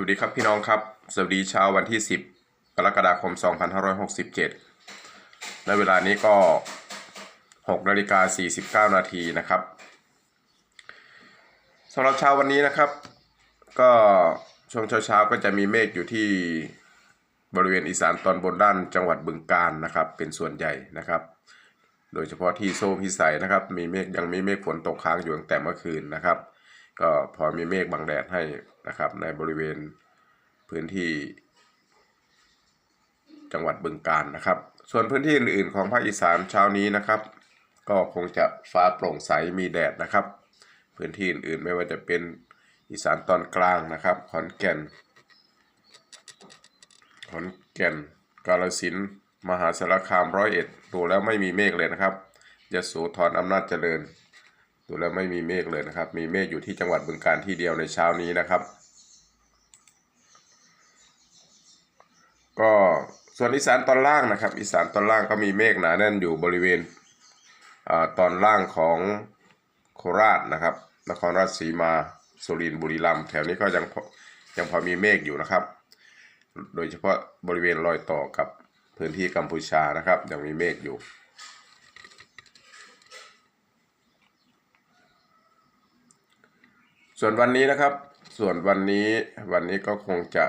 วัสดีครับพี่น้องครับ สวัสดีเช้าวันที่ 10 กรกฎาคม 2567ในเวลานี้ก็6นาฬิกา49 นาทีนะครับสำหรับเช้าวันนี้นะครับ ก็ช่วงเช้าๆก็จะมีเมฆอยู่ที่บริเวณอีสานตอนบนด้านจังหวัดบึงกาฬนะครับ เป็นส่วนใหญ่นะครับ โดยเฉพาะที่โซ่พิสัยนะครับ มีเมฆยังมีเมฆฝนตกค้างอยู่ตั้งแต่เมื่อคืนนะครับ ก็พอมีเมฆบังแดดให้นะครับในบริเวณพื้นที่ จังหวัดบึงกาฬนะครับ ส่วนพื้นที่อื่นๆของภาคอีสานเช้านี้นะครับ ก็คงจะฟ้าโปร่งใสมีแดดนะครับ พื้นที่อื่นๆไม่ว่าจะเป็นอีสานตอนกลางนะครับ ขอนแก่น ขอนแก่นกาฬสินมหาสารคามร้อยเอ็ดดูแล้วไม่มีเมฆเลยนะครับยะโสธรอำนาจเจริญ ดูแล้วไม่มีเมฆเลยนะครับ มีเมฆอยู่ที่จังหวัดบึงกาฬที่เดียวในเช้านี้นะครับ ก็ส่วนอีสานตอนล่างนะครับ อีสานตอนล่างก็มีเมฆหนาแน่นอยู่บริเวณอตอนล่างของโคราชนะครับ นครราชสีมาสุรินทร์บุรีรัมย์แถวนี้ก็ยังยังพอมีเมฆอยู่นะครับ โดยเฉพาะบริเวณรอยต่อกับพื้นที่กัมพูชานะครับ ยังมีเมฆอยู่ ส่วนวันนี้นะครับ ส่วนวันนี้วันนี้ก็คงจะ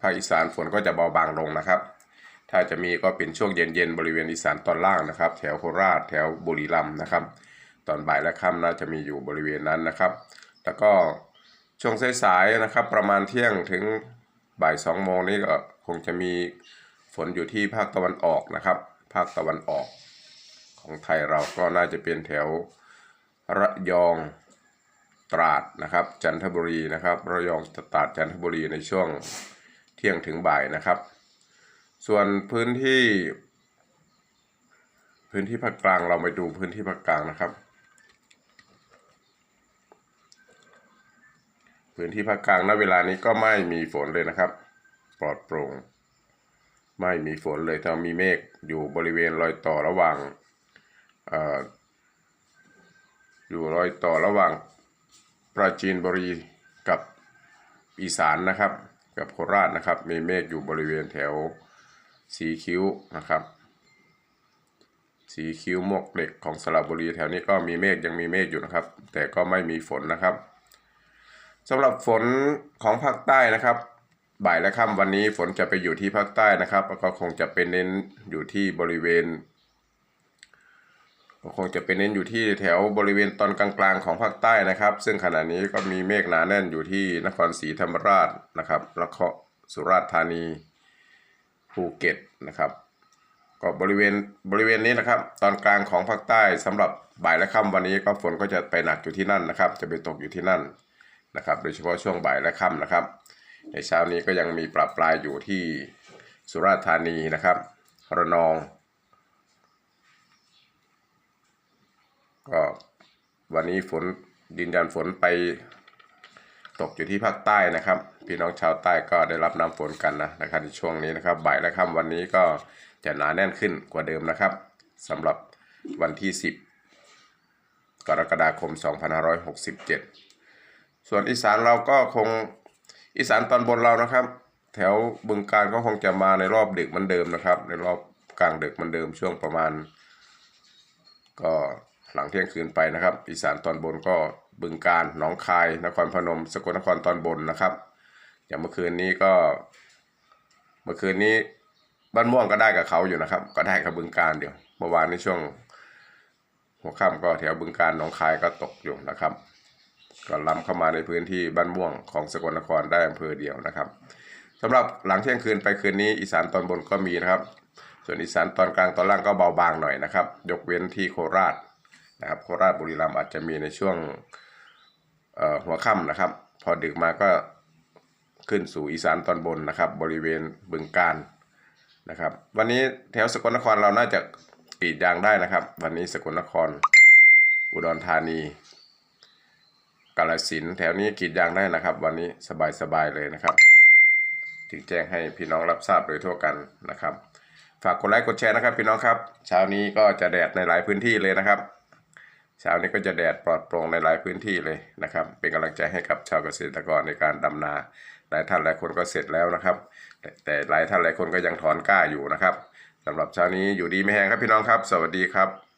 ภาคอีสานฝนก็จะเบาบางลงนะครับ ถ้าจะมีก็เป็นช่วงเย็นๆบริเวณอีสานตอนล่างนะครับ แถวโคราชแถวบุรีรัมย์นะครับ ตอนบ่ายและค่ำน่าจะมีอยู่บริเวณนั้นนะครับ แล้วก็ช่วงสายๆนะครับ ประมาณเที่ยงถึงบ่ายสองโมงนี้ก็คงจะมีฝนอยู่ที่ภาคตะวันออกนะครับ ภาคตะวันออกของไทยเราก็น่าจะเป็นแถวระยอง ตราดนะครับ จันทบุรีนะครับ ระยองตราดจันทบุรีในช่วงเที่ยงถึงบ่ายนะครับ ส่วนพื้นที่ พื้นที่ภาคกลางเราไปดูพื้นที่ภาคกลางนะครับ พื้นที่ภาคกลางณเวลานี้ก็ไม่มีฝนเลยนะครับ ปลอดโปร่งไม่มีฝนเลยแต่มีเมฆอยู่บริเวณรอยต่อระหว่างอออยู่รอยต่อระหว่าง ปราจีนบุรีกับอีสานนะครับ กับโคราชนะครับ มีเมฆอยู่บริเวณแถวสีคิ้วนะครับสีคิ้วมวกเหล็กของสระบุรีแถวนี้ก็มีเมฆยังมีเมฆอยู่นะครับ แต่ก็ไม่มีฝนนะครับสำหรับฝนของภาคใต้นะครับ บ่ายและค่ำวันนี้ฝนจะไปอยู่ที่ภาคใต้นะครับแล้วก็คงจะเป็นเน้นอยู่ที่บริเวณ ก็คงจะเป็นเน้นอยู่ที่แถวบริเวณตอนกลางๆของภาคใต้นะครับ ซึ่งขณะนี้ก็มีเมฆหนาแน่นอยู่ที่นครศรีธรรมราชนะครับแล้วก็สุราษฎร์ธานีภูเก็ตนะครับ ก็บริเวณบริเวณนี้นะครับ ตอนกลางของภาคใต้สำหรับบ่ายและค่ำวันนี้ก็ฝนก็จะไปหนักอยู่ที่นั่นนะครับ จะไปตกอยู่ที่นั่นนะครับ โดยเฉพาะช่วงบ่ายและค่ำนะครับ ในเช้านี้ก็ยังมีปรับปลายอยู่ที่สุราษฎร์ธานีนะครับระนอง ก็วันนี้ฝนดินยันฝนไปตกอยู่ที่ภาคใต้นะครับ พี่น้องชาวใต้ก็ได้รับน้ำฝนกันนะนะครับในช่วงนี้นะครับบ่ายและค่ำวันนี้ก็จะหนาแน่นขึ้นกว่าเดิมนะครับสำหรับวันที่ 10 กรกฎาคม 2567 ส่วนอีสานเราก็คงอีสานตอนบนเรานะครับ แถวบึงการก็คงจะมาในรอบดึกเหมือนเดิมนะครับ ในรอบกลางดึกเหมือนเดิมช่วงประมาณก็ หลังเที่ยงคืนไปนะครับ อีสานตอนบนก็บึงการหนองคาย นครพนม สกลนครตอนบนนะครับ อย่างเมื่อคืนนี้ก็ เมื่อคืนนี้บ้านม่วงก็ได้กับเขาอยู่นะครับ ก็ได้กับบึงการเดียว เมื่อวานในช่วง หัวค่ำก็แถวบึงการหนองคายก็ตกอยู่นะครับ ก็ล้ำเข้ามาในพื้นที่บ้านม่วงของสกลนครได้อำเภอเดียวนะครับสำหรับหลังเที่ยงคืนไปคืนนี้อีสานตอนบนก็มีนะครับ ส่วนอีสานตอนกลางตอนล่างก็เบาบางหน่อยนะครับ ยกเว้นที่โคราช นะครับโคราชบุรีรัมย์อาจจะมีในช่วงหัวค่ำนะครับ พอดึกมาก็ขึ้นสู่อีสานตอนบนนะครับ บริเวณบึงการนะครับ วันนี้แถวสกลนครเราน่าจะกรีดยางได้นะครับ วันนี้สกลนคร อุดรธานี กาฬสินแถวนี้กรีดยางได้นะครับ วันนี้สบายๆเลยนะครับจึงแจ้งให้พี่น้องรับทราบโดยทั่วกันนะครับ ฝากกดไลค์กดแชร์นะครับพี่น้องครับ เช้านี้ก็จะแดดในหลายพื้นที่เลยนะครับ เช้านี้ก็จะแดดปลอดโปร่งในหลายพื้นที่เลยนะครับ เป็นกำลังใจให้กับชาวเกษตรกรในการดำนา หลายท่านหลายคนก็เสร็จแล้วนะครับ แต่หลายท่านหลายคนก็ยังถอนกล้าอยู่นะครับสำหรับเช้านี้อยู่ดีไม่แห้งครับพี่น้องครับ สวัสดีครับ